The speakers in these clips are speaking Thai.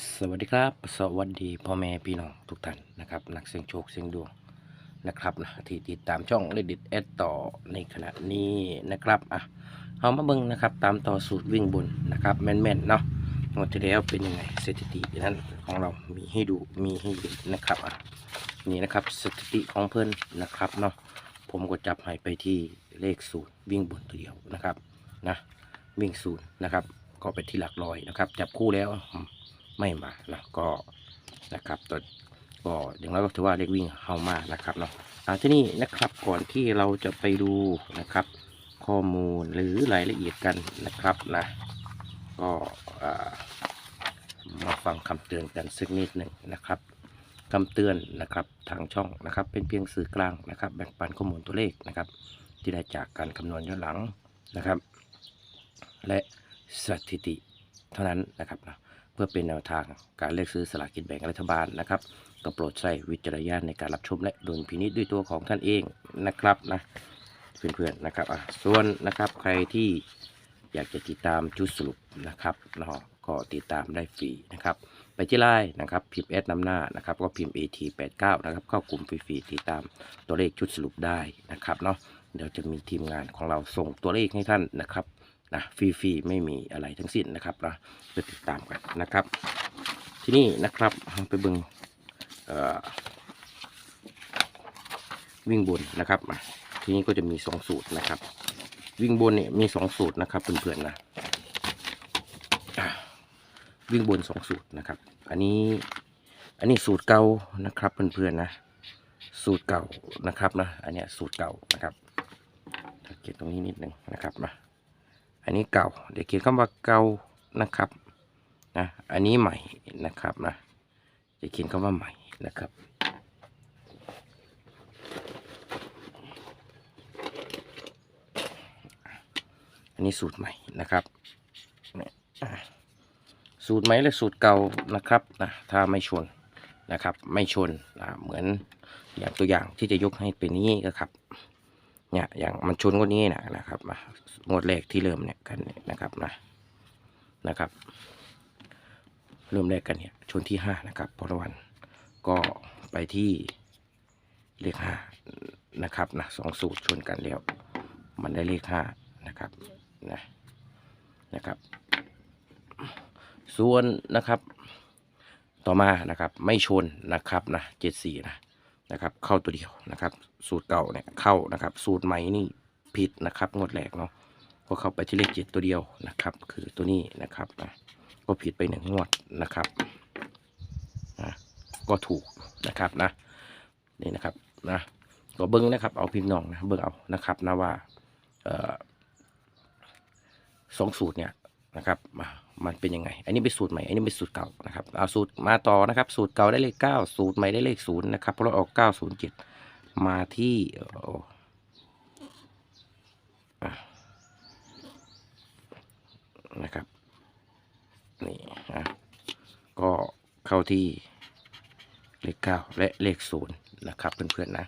สวัสดีครับ สวัสดีพ่อแม่พี่น้องทุกท่านนะครับ นักเสี่ยงโชคเสี่ยงดวงนะครับนะที่ติดตามช่องเลดิตแอดต่อในขณะนี้นะครับอะเอามาเบิ่งนะครับตามต่อสูตรวิ่งบนนะครับแม่นๆเนาะงวดที่แล้วเป็นยังไงสถิตินั้นของเรามีให้ดูมีให้เห็นนะครับอะนี่นะครับสถิติของเพื่อนนะครับเนาะผมก็จับให้ไปที่เลขศูนย์วิ่งบนตัวเดียวนะครับนะวิ่งศูนย์นะครับก็ไปที่หลักร้อยนะครับ จับคู่แล้ว ไม่มานะก็นะครับตัวก็อย่างน้อยก็ถือว่าเลขวิ่งเข้ามานะครับเนาะอ่าที่นี่นะครับก่อนที่เราจะไปดูนะครับ ข้อมูลหรือรายละเอียดกันนะครับนะก็มาฟังคำเตือนกันสักนิดหนึ่งนะครับคำเตือนนะครับทางช่องนะครับ เป็นเพียงสื่อกลางนะครับ แบ่งปันข้อมูลตัวเลขนะครับ ที่ได้จากการคำนวณย้อนหลังนะครับ และสถิติเท่านั้นนะครับนะ เพื่อเป็นแนวทางการเลือกซื้อสลากกินแบ่งรัฐบาลนะครับก็โปรดใช้วิจารณญาณในการรับชมและดุลพินิจด้วยตัวของท่านเองนะครับนะเพื่อนๆนะครับอะส่วนนะครับใครที่อยากจะติดตามชุดสรุปนะครับเนาะก็ติดตามได้ฟรีนะครับ ไปที่ไลน์นะครับพิมพ์แอดนำหน้านะครับ ก็พิมพ์ AT89 นะครับเข้ากลุ่มฟรีๆติดตามตัวเลขชุดสรุปได้นะครับเนาะเดี๋ยวจะมีทีมงานของเราส่งตัวเลขให้ท่านนะครับ นะฟรีๆไม่มีอะไรทั้งสิ้นนะครับนะไปติดตามกันนะครับ ที่นี่นะครับไปเบึงวิ่งบนนะครับทีนี้ก็จะมีสองสูตรนะครับ วิ่งบนเนี่ยมีสองสูตรนะครับเพื่อนๆนะวิ่งบนสองสูตรนะครับ อันนี้อันนี้สูตรเก่านะครับเพื่อนๆนะสูตรเก่านะครับนะอันเนี้ยสูตรเก่านะครับสังเกตตรงนี้นิดหนึ่งนะครับนะ อันนี้เก่า เดี๋ยวเขียนคำว่าเก่านะครับนะอันนี้ใหม่นะครับนะจะเขียนคำว่าใหม่นะครับอันนี้สูตรใหม่นะครับสูตรใหม่และสูตรเก่านะครับนะถ้าไม่ชนนะครับไม่ชนอะเหมือนอย่างตัวอย่างที่จะยกให้เป็นนี้ก็ครับ เนี่ยอย่างมันชนกว่านี้นะนะครับมางวดแรกที่เริ่มเนี่ยกันเนี่ยนะครับนะนะครับ เริ่มแรกกันเนี่ยชนที่ห้านะครับพลวันก็ไปที่เลขห้านะครับนะสองสูตรชนกันแล้ว มันได้เลขห้านะครับนะนะครับ ส่วนนะครับต่อมานะครับไม่ชนนะครับนะเจ็ดสี่นะ นะครับ เข้าตัวเดียวนะครับ สูตรเก่าเนี่ยเข้านะครับ สูตรใหม่นี่ผิดนะครับงวดแรกเนาะเพราะเข้าไปที่เลขเจ็ดตัวเดียวนะครับ คือตัวนี้นะครับนะก็ผิดไปหนึ่งงวดนะครับนะก็ถูกนะครับนะนี่นะครับนะก็เบิ้งนะครับเอาพิมพ์นองนะเบิ้งเอานะครับนะว่าเออสองสูตรเนี่ย นะครับมามันเป็นยังไง อันนี้เป็นสูตรใหม่ อันนี้เป็นสูตรเก่านะครับ เอาสูตรมาต่อนะครับ สูตรเก่าได้เลขเก้าสูตรใหม่ได้เลขศูนย์นะครับเพราะเราออกเก้าศูนย์เจ็ดมาที่อ่ออะนะครับนี่นะก็เข้าที่เลขเก้าและเลขศูนย์นะครับเพื่อนๆนะ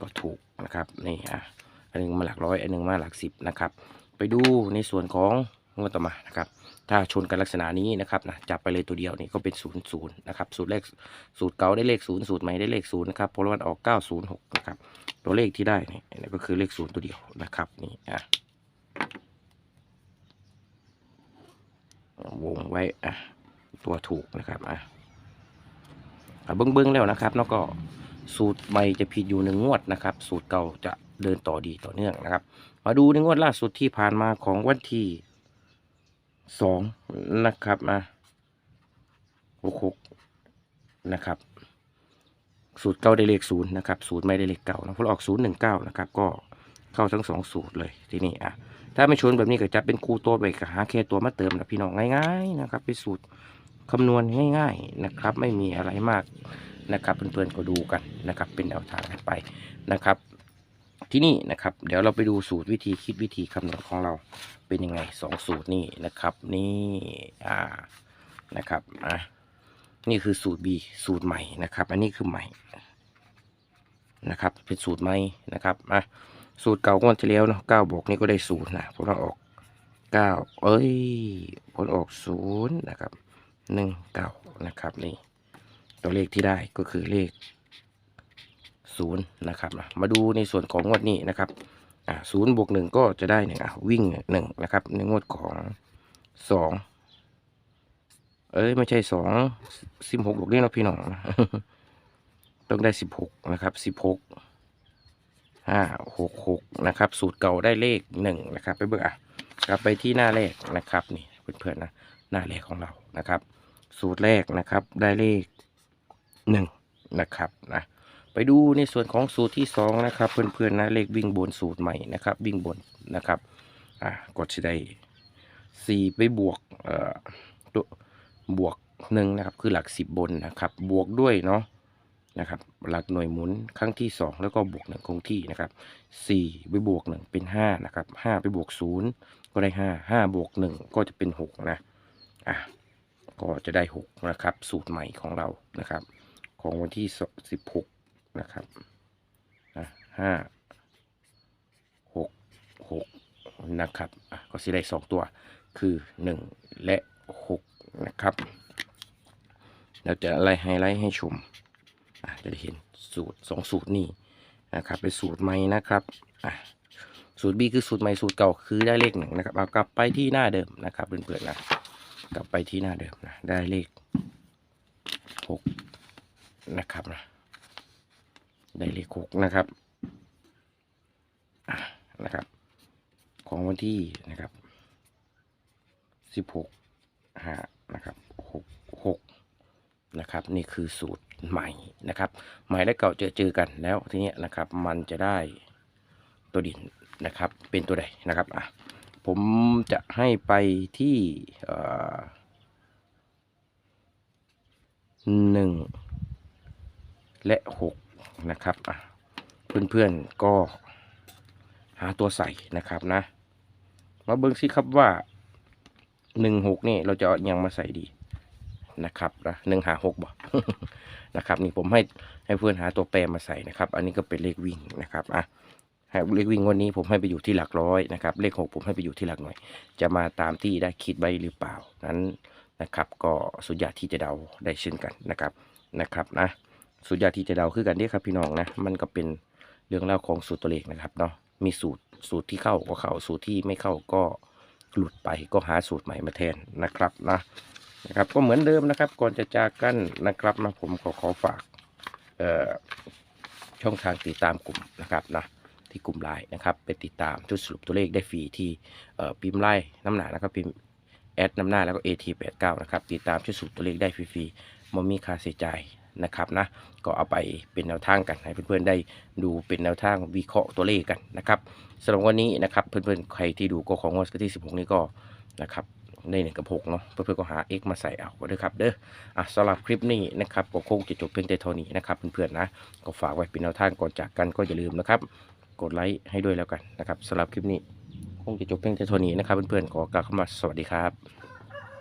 ก็ถูกนะครับนี่อะอันหนึงมาหลักร้อยอันหนึงมาหลักสิบนะครับ ไปดูในส่วนของ งวดต่อมานะครับ ถ้าชนกันลักษณะนี้นะครับนะจับไปเลยตัวเดียวนี่ก็เป็นศูนย์ศูนย์นะครับสูตรเลขสูตรเก่าได้เลขศูนย์สูตรใหม่ได้เลขศูนย์นะครับพลวันออกเก้าศูนย์หกนะครับตัวเลขที่ได้นี่ก็คือเลขศูนย์ตัวเดียวนะครับนี่อะวงไว้อะตัวถูกนะครับอะเอะเบิ้งๆแล้วนะครับแล้วก็สูตรใหม่จะผิดอยู่หนึ่งงวดนะครับ สูตรเก่าจะเดินต่อดีต่อเนื่องนะครับ มาดูในงวดล่าสุดที่ผ่านมาของวันที่ สองนะครับมาหกหกนะครับ สูตรเก้าได้เลขศูนย์นะครับสูตรไม่ได้เลขเก้านะเพราะออกศูนย์หนึ่งเก้านะครับ ก็เข้าทั้งสองสูตรเลยทีนี้อะถ้าไม่ชนแบบนี้ก็จะเป็นคู่ตัวไปก็หาแค่ตัวมาเติมนะพี่น้องง่ายๆนะครับเป็นสูตรคำนวณง่าย ๆนะครับ ไม่มีอะไรมากนะครับเพื่อนๆก็ดูกันนะครับ เป็นแนวทางกันไปนะครับ ที่นี่นะครับ เดี๋ยวเราไปดูสูตรวิธีคิดวิธีคำนวณของเราเป็นยังไงสองสูตรนี่นะครับนี่อ่านะครับอะนี่คือสูตร B สูตรใหม่นะครับ อันนี้คือใหม่นะครับ เป็นสูตรใหม่นะครับอะสูตรเก่างวดที่แล้วเนาะเก้าบวกนี่ก็ได้ศูนย์นะผลออกเก้าเอ้ยผลออกศูนย์นะครับหนึ่งเก้านะครับนี่ตัวเลขที่ได้ก็คือเลข ศูนย์นะครับมาดูในส่วนของงวดนี้นะครับศูนย์บวกหนึ่งก็จะได้หนึ่งวิ่งหนึ่งนะครับในงวดของสองเอ้ยไม่ใช่สองสิบหกบวกนี่นะพี่น้องต้องได้สิบหกนะครับสิบหกห้าหกหกนะครับ สูตรเก่าได้เลขหนึ่งนะครับ ไปเบิ่อะกลับไปที่หน้าแรกนะครับนี่เพื่อนๆนะหน้าแรกของเรานะครับ สูตรแรกนะครับได้เลขหนึ่งนะครับนะ ไปดูในส่วนของสูตรที่สองนะครับ เพื่อนๆนะเลขวิ่งบนสูตรใหม่นะครับ วิ่งบนนะครับอ่ากดสิได้สี่ไปบวกเอ่อตัวบวกหนึ่งนะครับ คือหลักสิบบนนะครับ บวกด้วยเนาะนะครับ หลักหน่วยหมุนครั้งที่สองแล้วก็บวกหนึ่งคงที่นะครับสี่ไปบวกหนึ่งเป็นห้านะครับห้าไปบวกศูนย์ก็ได้ห้าห้าบวกหนึ่งก็จะเป็นหกนะอะก็จะได้หกนะครับ สูตรใหม่ของเรานะครับ ของวันที่สิบหก นะครับห้าหกหกนะครับอะก็สิได้สองตัวคือหนึ่งและหกนะครับเราจะไล่ไฮไลท์ให้ชมอะจะได้เห็นสูตรสองสูตรนี้นะครับเป็นสูตรใหม่นะครับอะสูตร B คือสูตรใหม่สูตรเก่าคือได้เลขหนึ่งนะครับเอากลับไปที่หน้าเดิมนะครับเพื่อนๆนะกลับไปที่หน้าเดิมนะได้เลขหกนะครับนะ ได้เลขหกนะครับนะครับ ของวันที่นะครับสิบหกห้านะครับหกหกนะครับ นี่คือสูตรใหม่นะครับ ใหม่และเก่าเจอเจอกันแล้วทีนี้นะครับ มันจะได้ตัวดินนะครับ เป็นตัวใดนะครับอะผมจะให้ไปที่เอ่อหนึ่งและหก นะครับอะเพื่อนๆก็หาตัวใส่นะครับนะ มาเบิ่งสิครับว่าหนึ่งหกนี่เราจะยังมาใส่ดีนะครับนะหนึ่งหาหกบ่นะครับ นี่ผมให้ให้เพื่อนหาตัวแปรมาใส่นะครับ อันนี้ก็เป็นเลขวิ่งนะครับอะให้เลขวิ่งวันนี้ผมให้ไปอยู่ที่หลักร้อยนะครับ เลขหกผมให้ไปอยู่ที่หลักหน่วย จะมาตามที่ได้คิดไว้หรือเปล่านั้นนะครับ ก็สุดยอดที่จะเดาได้เช่นกันนะครับนะครับนะ สุดยอดที่จะเดาคือกันเด้ครับพี่น้องนะ มันก็เป็นเรื่องเล่าวของสูตรตัวเลขนะครับเนาะ มีสูตรสูตรที่เข้าก็เข้าสูตรที่ไม่เข้าก็หลุดไปก็หาสูตรใหม่มาแทนนะครับนะนะครับ ก็เหมือนเดิมนะครับ ก่อนจะจากกันนะครับนะผมขอขอฝากเอ่อช่องทางติดตามกลุ่มนะครับนะที่กลุ่มไลน์นะครับ ไปติดตามชุดสรุปตัวเลขได้ฟรีที่เอ่อพิมพ์ไลน์น้ำหนาแล้วก็พิมพ์แอดน้ำหน้าแล้วก็ AT89 นะครับ ติดตามชุดสรุปตัวเลขได้ฟรีๆไม่มีค่าใช้จ่าย นะครับนะก็เอาไปเป็นแนวทางกันให้เพื่อนๆได้ดูเป็นแนวทางวิเคราะห์ตัวเลขกันนะครับสำหรับวันนี้นะครับเพื่อนๆใครที่ดูก็ของงวดที่ 16 นี้ก็นะครับในหนึ่งกับหกเนาะเพื่อนๆก็หา x มาใส่เอาก็ด้วยครับเด้ออะสำหรับคลิปนี้นะครับก็คงจะจบเพียงแต่เท่านี้นะครับเพื่อนๆนะก็ฝากไว้เป็นแนวทางก่อนจากกันก็อย่าลืมนะครับ กดไลค์ให้ด้วยแล้วกันนะครับสำหรับคลิปนี้คงจะจบเพียงแต่เท่านี้นะครับเพื่อนๆขอกล่าวคำว่าสวัสดีครับ